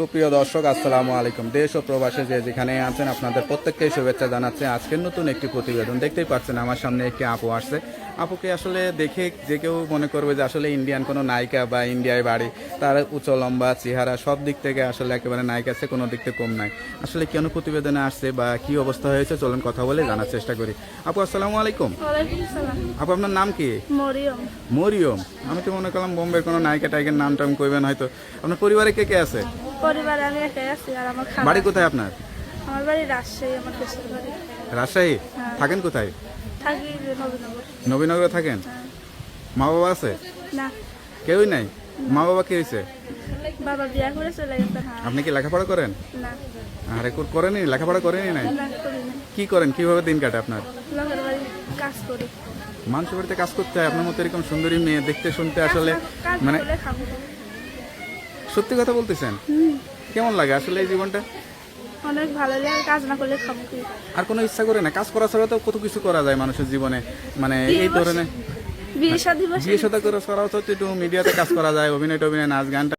সুপ্রিয় দর্শক আসসালামু আলাইকুম। দেশ ও প্রবাসে যে যেখানে আছেন আপনাদের প্রত্যেককেই শুভেচ্ছা জানাচ্ছে। আজকের নতুন একটি প্রতিবেদন। দেখতেই পাচ্ছেন আমার সামনে একটি আপু আসছে। আপুকে আসলে দেখে যে কেউ মনে করবে যে আসলে ইন্ডিয়ান কোনো নায়িকা বা ইন্ডিয়ায় বাড়ি তার উচ্চ লম্বা চেহারা সব দিক থেকে আসলে একেবারে নায়িকা আছে কোনো দিক থেকে কম নাই। আসলে কেন প্রতিবেদনে আসছে বা কি অবস্থা হয়েছে চলুন কথা বলে জানার চেষ্টা করি। আপু আসসালামু আলাইকুম। আপু আপনার নাম কি? মরিয়ম। মরিয়ম। আমি তো মনে করলাম বোম্বের কোনো নায়িকা টাইকের নাম টাম কইবেন হয়তো। আপনার পরিবারে কে কে আছে? পরিবারে আমি একাই আছি আর আমার খাবার বাড়ি কোথায় আপনার? আমার বাড়ি রাজশাহী আমার দেশের বাড়ি। রাজশাহী? থাকেন কোথায়? থাকি নবীনগর। নবীনগরে থাকেন? মা বাবা আছে? না। কেউই নাই? মা বাবা কে হয়েছে বাবা বিয়া করে চলে গেছে হ্যাঁ। আপনি কি লেখাপড়া করেন? না। আরে কো- করেনি লেখাপড়া করেনি নাই। না করি না কি করেন? কীভাবে দিন কাটে আপনার? লোকের বাড়ি কাজ করি। মানুষের বাড়িতে কাজ করতে হয় আপনার মতো এরকম সুন্দরী মেয়ে দেখতে শুনতে আসলে কাজ মানে করলে খাব। সত্যি কথা বলতেছেন? হুম, কেমন লাগে আসলে এই জীবনটা? অনেক ভালো লাগে কাজ না করলে খাব আর কোনো ইচ্ছা করে না? কাজ করা ছাড়া তো কত কিছু করা যায় মানুষের জীবনে। মানে এই ধরনের বিয়ে শাদী বিয়ে সাথে করা ছাড়াও তো একটু মিডিয়াতে কাজ করা যায় অভিনয় টভিনয় নাচ গানটা